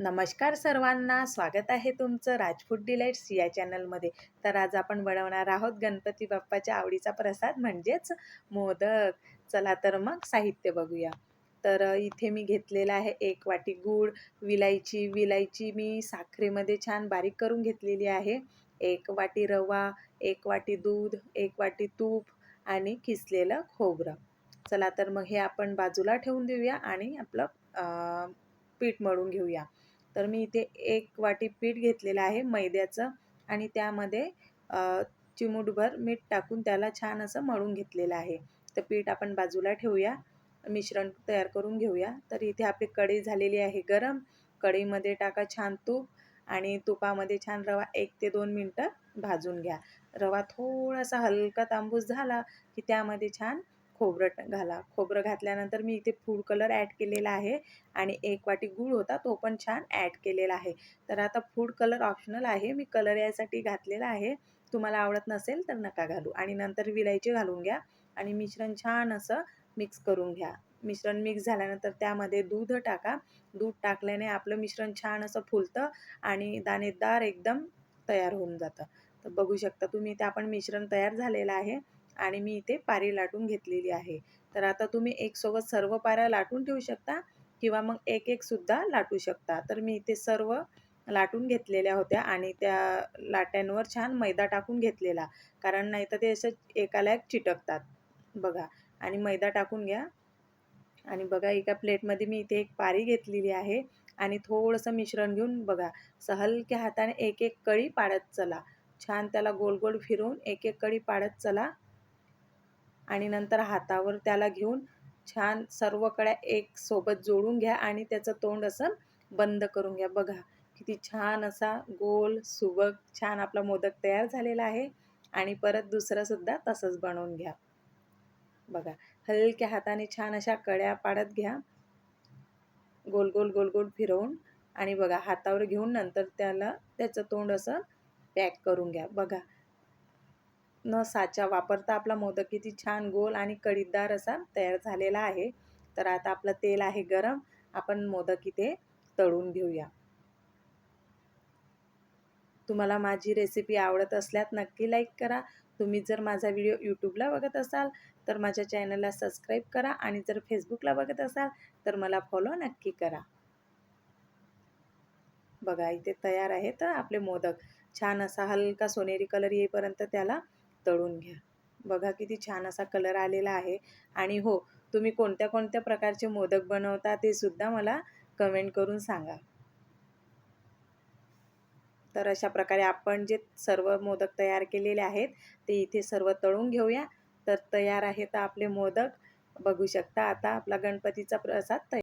नमस्कार सर्वांना स्वागत आहे तुमचं राजफूड डिलाईट्स या चॅनलमध्ये. तर आज आपण बनवणार आहोत गणपती बाप्पाच्या आवडीचा प्रसाद म्हणजेच मोदक. चला तर मग साहित्य बघूया. तर इथे मी घेतलेलं आहे एक वाटी गूळ विलायची विलायची मी साखरेमध्ये छान बारीक करून घेतलेली आहे. एक वाटी रवा एक वाटी दूध एक वाटी तूप आणि किसलेलं खोबरं. चला तर मग हे आपण बाजूला ठेवून देऊया आणि आपलं पीठ मळून घेऊया. तर मी इथे एक वाटी पीठ घेतलेलं आहे मैद्याचं आणि त्यामध्ये चिमूटभर मीठ टाकून त्याला छान असं मळून घेतलेलं आहे. तर पीठ आपण बाजूला ठेवूया मिश्रण तयार करून घेऊया. तर इथे आपली कढई झालेली आहे गरम. कढईमध्ये टाका छान तूप आणि तुपामध्ये छान रवा एक ते दोन मिनटं भाजून घ्या. रवा थोडासा हलका तांबूस झाला की त्यामध्ये छान खोबरं घाला. खोबरं घातल्यानंतर मी इथे फूड कलर ॲड केलेला आहे आणि एक वाटी गूळ होता तो पण छान ॲड केलेला आहे. तर आता फूड कलर ऑप्शनल आहे. मी कलर यासाठी घातलेला आहे. तुम्हाला आवडत नसेल तर नका घालू. आणि नंतर विलायची घालून घ्या आणि मिश्रण छान असं मिक्स करून घ्या. मिश्रण मिक्स झाल्यानंतर त्यामध्ये दूध टाका. दूध टाकल्याने आपलं मिश्रण छान असं फुलतं आणि दाणेदार एकदम तयार होऊन जातं. तर बघू शकता तुम्ही ते आपण मिश्रण तयार झालेलं आहे. आणि मी इथे पारी लाटून घेतलेली आहे. तर आता तुम्ही एकसोबत सर्व पाऱ्या लाटून ठेवू शकता किंवा मग एक एक सुद्धा लाटू शकता. तर मी इथे सर्व लाटून घेतलेल्या होत्या आणि त्या लाट्यांवर छान मैदा टाकून घेतलेला. कारण नाही तर ते असं एकाला एक चिटकतात. बघा. आणि मैदा टाकून घ्या. आणि बघा एका प्लेटमध्ये मी इथे एक पारी घेतलेली आहे आणि थोडंसं मिश्रण घेऊन बघा. हलक्या हाताने एक एक कळी पाडत चला. छान त्याला गोल गोल फिरवून एक एक कळी पाडत चला. आणि नंतर हातावर त्याला घेऊन छान सर्व कड्या एक सोबत जोडून घ्या आणि त्याचं तोंड असं बंद करून घ्या. बघा किती छान असा गोल सुबक छान आपला मोदक तयार झालेला आहे. आणि परत दुसरंसुद्धा तसंच बनवून घ्या. बघा हलक्या हाताने छान अशा कड्या पाडत घ्या. गोल गोल गोल गोल फिरवून आणि बघा हातावर घेऊन नंतर त्याला त्याचं तोंड असं पॅक करून घ्या. बघा न साचा वापरता आपला मोदक किती छान गोल आणि कडीदार असा तयार झालेला आहे. तर आता आपलं तेल आहे गरम. आपण मोदक इथे तळून घेऊया. तुम्हाला माझी रेसिपी आवडत असल्यास नक्की लाईक करा. तुम्ही जर माझा व्हिडिओ यूट्यूबला बघत असाल तर माझ्या चॅनलला सबस्क्राईब करा आणि जर फेसबुकला बघत असाल तर मला फॉलो नक्की करा. बघा इथे तयार आहे तर आपले मोदक. छान असा हलका सोनेरी कलर येईपर्यंत त्याला तळून घ्या. बघा किती छान असा कलर आलेला आहे. आणि हो तुम्ही कोणत्या कोणत्या प्रकारचे मोदक बनवता ते सुद्धा मला कमेंट करून सांगा. तर अशा प्रकारे आपण जे सर्व मोदक तयार केलेले आहेत ते इथे सर्व तळून घेऊया. तर तयार आहेत आपले मोदक. बघू शकता आता आपला गणपतीचा प्रसाद तयार